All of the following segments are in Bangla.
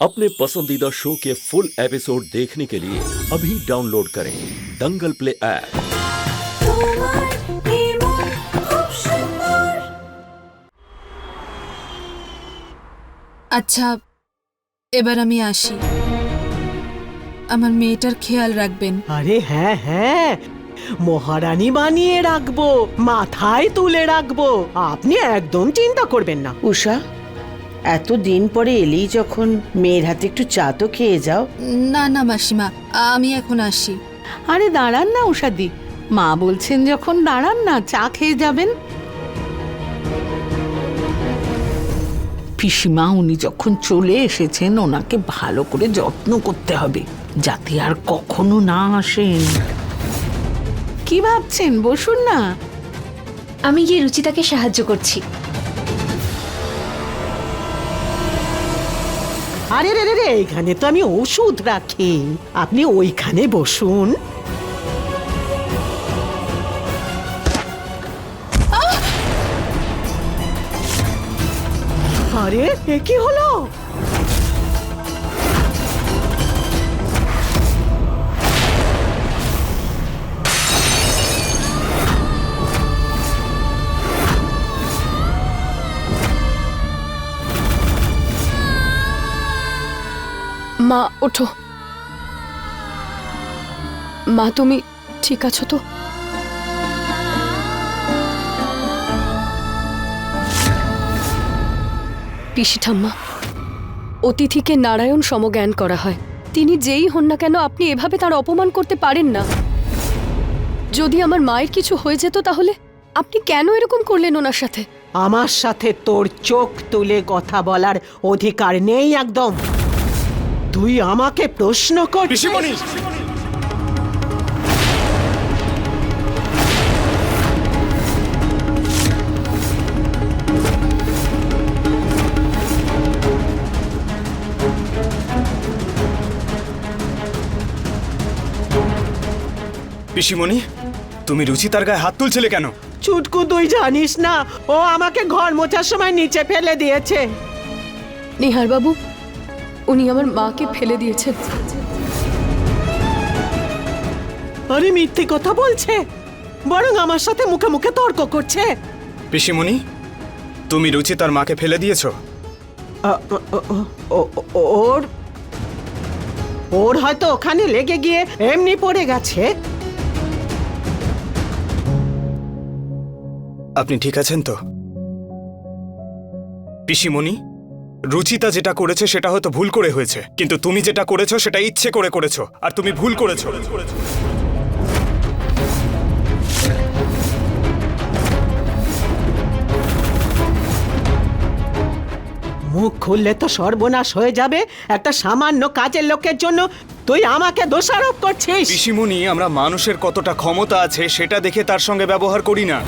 अपने पसंदीदा शो के फुल एपिसोड देखने के लिए अभी डाउनलोड करें दंगल प्ले ऐप তোমার নির্মল খুব সুন্দর আচ্ছা এবার আমি আসি আমার মেয়েটার খেয়াল রাখবেন আরে হ্যাঁ হ্যাঁ মহারানী বানিয়ে রাখবো মাথায় তুলে রাখবো আপনি একদম চিন্তা করবেন না উষা এত দিন পরে এলেই যখন মেয়ের হাতে একটু চা তো খেয়ে যাও। না না মাসিমা আমি এখন আসি। আরে দাঁড়ান না উষাদি মা বলছেন যখন দাঁড়ান না চা খেয়ে যাবেন। পিসিমা উনি যখন চলে এসেছেন ওনাকে ভালো করে যত্ন করতে হবে যাতে আর কখনো না আসেন। কি ভাবছেন? বসুন না। আমি গিয়ে রুচিতাকে সাহায্য করছি। আরে রে রে রে, এখানে তো আমি ওষুধ রাখি। আপনি ওইখানে বসুন। আরে কি হলো? মা, ওঠো। মা, তুমি ঠিক আছো তো? পিসি ঠাম্মা অতিথিকে নারায়ণ সমজ্ঞান করা হয়। তিনি যেই হন না কেন, আপনি এভাবে তার অপমান করতে পারেন না। যদি আমার মায়ের কিছু হয়ে যেত তাহলে, আপনি কেন এরকম করলেন ওনার সাথে? আমার সাথে তোর চোখ তুলে কথা বলার অধিকার নেই একদম। তুই আমাকে প্রশ্ন করছিস পিসিমণি! তুমি রুচিতার গায়ে হাত তুলছিলে কেন? চুটকু তুই জানিস না ও আমাকে ঘর মোছার সময় নিচে ফেলে দিয়েছে। নিহারবাবু উনি আমার মাকে ফেলে দিয়েছেন। আরে মিথ্যে কথা বলছে। বরং আমার সাথে মুখে মুখে তর্ক করছে। পিসিমণি তুমি রুচিতার মাকে ফেলে দিয়েছ? ওর ওর হয়তো ওখানে লেগে গিয়ে এমনি পড়ে গেছে। আপনি ঠিক আছেন তো? পিসিমণি রুচিতা যেটা করেছে সেটা হয়তো ভুল করে হয়েছে। কিন্তু তুমি যেটা করেছ সেটা ইচ্ছে করে করেছ আর তুমি ভুল করেছ। মুখ খুললে তো সর্বনাশ হয়ে যাবে। একটা সামান্য কাজের লোকের জন্য তুই আমাকে দোষারোপ করছিস। পিসিমণি আমরা মানুষের কতটা ক্ষমতা আছে সেটা দেখে তার সঙ্গে ব্যবহার করি না।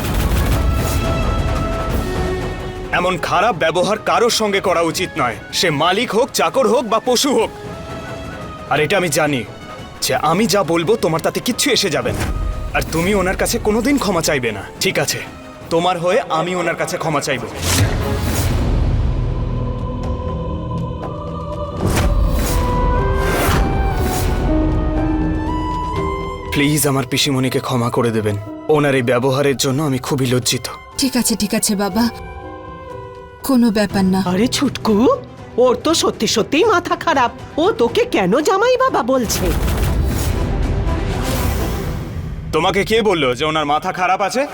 এমন খারাপ ব্যবহার কারোর সঙ্গে করা উচিত নয়। সে মালিক হোক, চাকর হোক বা পশু হোক। আর এটা আমি জানি যে আমি যা বলব তোমার তাতে কিচ্ছু এসে যাবে না। আর তুমি ওনার কাছে কোনোদিন ক্ষমা চাইবে না। ঠিক আছে, তোমার হয়ে আমি ওনার কাছে ক্ষমা চাইব। প্লিজ আমার পিসিমণিকে ক্ষমা করে দেবেন। ওনার এই ব্যবহারের জন্য আমি খুবই লজ্জিত। ঠিক আছে ঠিক আছে বাবা। কোনো ব্যাপার না। আরে ছুটকু ওর তো সত্যি সত্যিই মাথা খারাপ। ও তোকে কেন জামাই বাবা বলছে? তোমাকে কে বলল যে ওনার মাথা খারাপ আছে?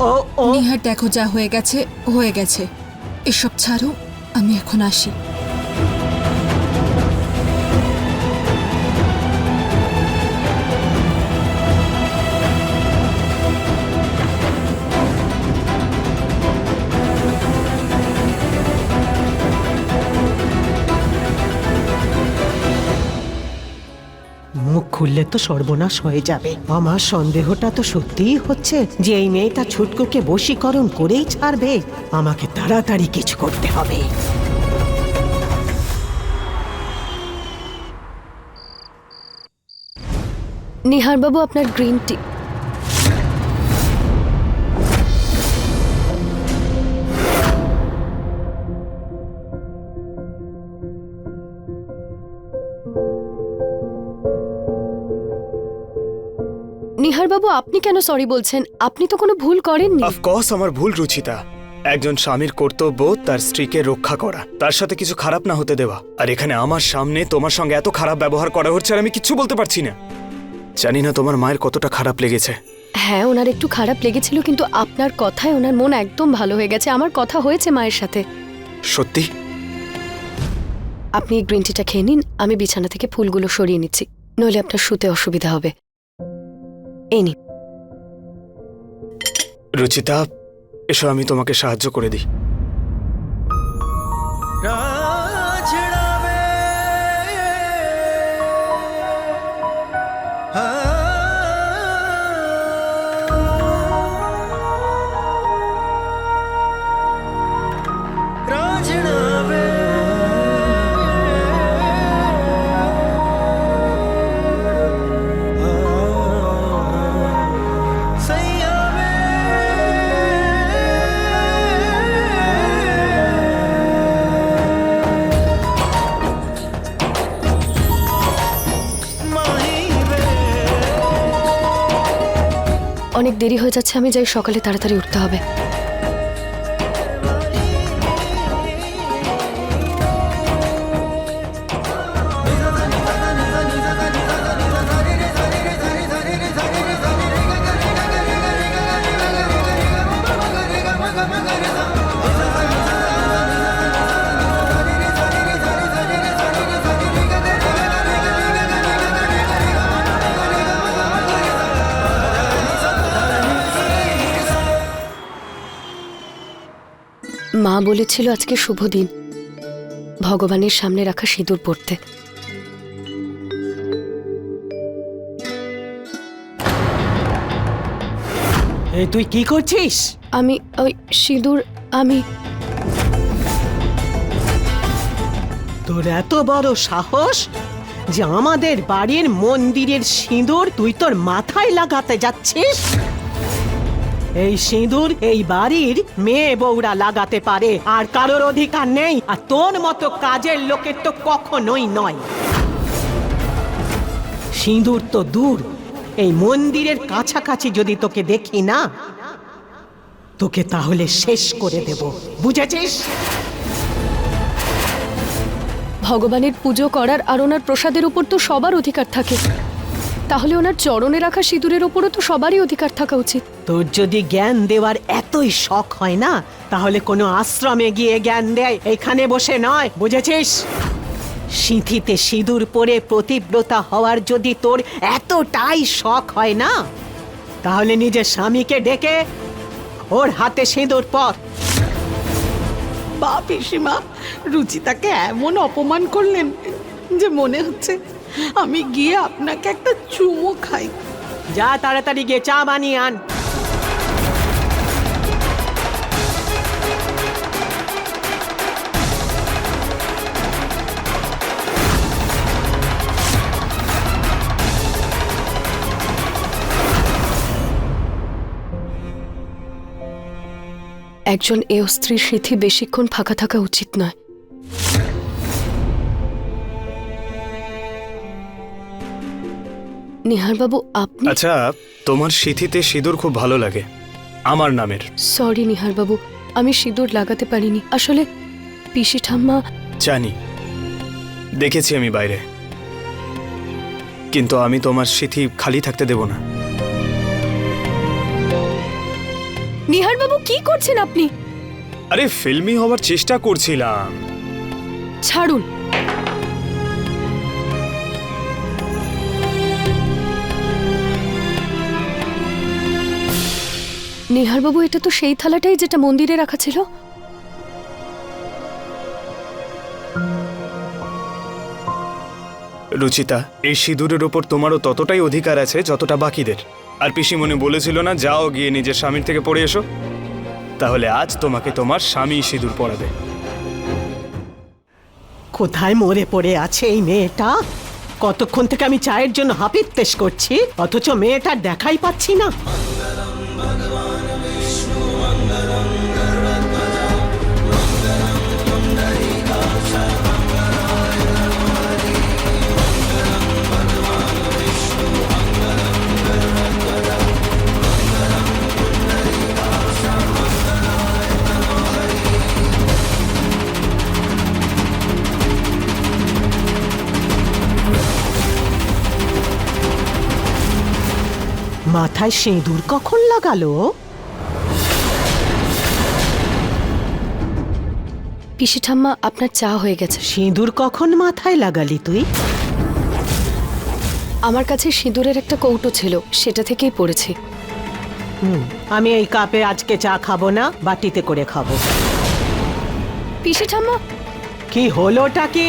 ও ও। নিহার দেখো যা হয়ে গেছে হয়ে গেছে। এসব ছাড়ো আমি এখন আসি। মুখ খুললে তো সর্বনাশ হয়ে যাবে। আমার সন্দেহটা তো সত্যিই হচ্ছে যে এই মেয়েটা ছুটকুকে বশীকরণ করেই ছাড়বে। আমাকে তাড়াতাড়ি কিছু করতে হবে। নিহারবাবু, আপনার গ্রিন টি। নিহারবাবু আপনি কেন সরি বলছেন? আপনি তো কোনো ভুল করেননি। অফকোর্স আমার ভুল রুচিতা। একজন স্বামীর কর্তব্য তার স্ত্রীকে রক্ষা করা। তার সাথে কিছু খারাপ না হতে দেওয়া। আর এখানে আমার সামনে তোমার সঙ্গে এত খারাপ ব্যবহার করা হচ্ছে আর আমি কিচ্ছু বলতে পারছি না। জানি না তোমার মায়ের কতটা খারাপ লেগেছে। হ্যাঁ ওনার একটু খারাপ লেগেছিল কিন্তু আপনার কথায় ওনার মন একদম ভালো হয়ে গেছে। আমার কথা হয়েছে মায়ের সাথে। সত্যি? আপনি এই গ্রিন টিটা খেয়ে নিন আমি বিছানা থেকে ফুলগুলো সরিয়ে নিচ্ছি। নইলে আপনার শুতে অসুবিধা হবে। এই নিন রুচিতা এসো আমি তোমাকে সাহায্য করে দিই। অনেক দেরি হয়ে যাচ্ছে আমি যাই সকালে তাড়াতাড়ি উঠতে হবে। বলেছিল আজকে শুভ দিন। ভগবানের সামনে রাখা সিঁদুর পড়তে। এই তুই কি করছিস? আমি ওই সিঁদুর আমি তোর এত বড় সাহস যে আমাদের বাড়ির মন্দিরের সিঁদুর তুই তোর মাথায় লাগাতে যাচ্ছিস? এই সিঁদুর এই বাড়ির মেয়ে বউরা লাগাতে পারে, আর কারোর অধিকার নেই, আর তোর মতো কাজের লোকের তো কখনোই নয়। সিঁদুর তো দূর, এই মন্দিরের কাছাকাছি যদি তোকে দেখি না, তোকে তাহলে শেষ করে দেব, বুঝেছিস? ভগবানের পুজো করার আর ওনার প্রসাদের উপর তো সবার অধিকার থাকে। তাহলে ওনার চরণে রাখা সিঁদুরের ওপরও তো সবারই অধিকার থাকা উচিত। তোর যদি জ্ঞান দেওয়ার এতই শখ হয় না তাহলে কোনো আশ্রমে গিয়ে জ্ঞান দেয় এখানে বসে নয় বুঝেছিস? সিঁথিতে সিঁদুর পরে প্রতিব্রতা হওয়ার যদি তোর এতটাই শখ হয় না তাহলে নিজের স্বামীকে ডেকে ওর হাতে সিঁদুর পর। বা পিসিমা রুচিতাকে এমন অপমান করলেন যে মনে হচ্ছে আমি গিয়ে আপনাকে একটা চুমো খাই। যা তাড়াতাড়ি গিয়ে চা বানিয়ে আন। একজন এ স্ত্রীর সিথি বেশিক্ষণ ফাঁকা থাকা উচিত নয়। নিহারবাবু আপনি? আচ্ছা তোমার সিথিতে সিঁদুর খুব ভালো লাগে। আমার নামের। সরি নিহারবাবু আমি সিঁদুর লাগাতে পারিনি। আসলে পিসি ঠাম্মা জানি। দেখেছি আমি বাইরে। কিন্তু আমি তোমার সিথি খালি থাকতে দেব না। নিহারবাবু কি করছেন আপনি? আরে ফিল্মি হওয়ার চেষ্টা করছিলাম। ছাড়ুন। নিহারবাবু এটা তো সেই থালাটাই যেটা মন্দিরে রাখা ছিল। রুচিতা এই সিঁদুরের ওপর তোমারও ততটাই অধিকার আছে যতটা বাকিদের। আর পিসিমণি বলেছিল না যাও গিয়ে নিজের স্বামীর থেকে পড়ে এসো। তাহলে আজ তোমাকে তোমার স্বামী সিঁদুর পড়াবে। কোথায় মরে পড়ে আছে এই মেয়েটা? কতক্ষণ থেকে আমি চায়ের জন্য হাপিত্তেশ করছি অথচ মেয়েটার দেখাই পাচ্ছি না। মাথায় সিঁদুর কখন লাগালো? পিসি ঠাম্মা আপনার চা হয়ে গেছে। সিঁদুর কখন মাথায় লাগালি তুই? আমার কাছে সিঁদুরের একটা কৌটো ছিল সেটা থেকেই পড়েছি। হুম আমি এই কাপে আজকে চা খাব না বাটিতে করে খাব। পিসি ঠাম্মা? কি হলোটা কি?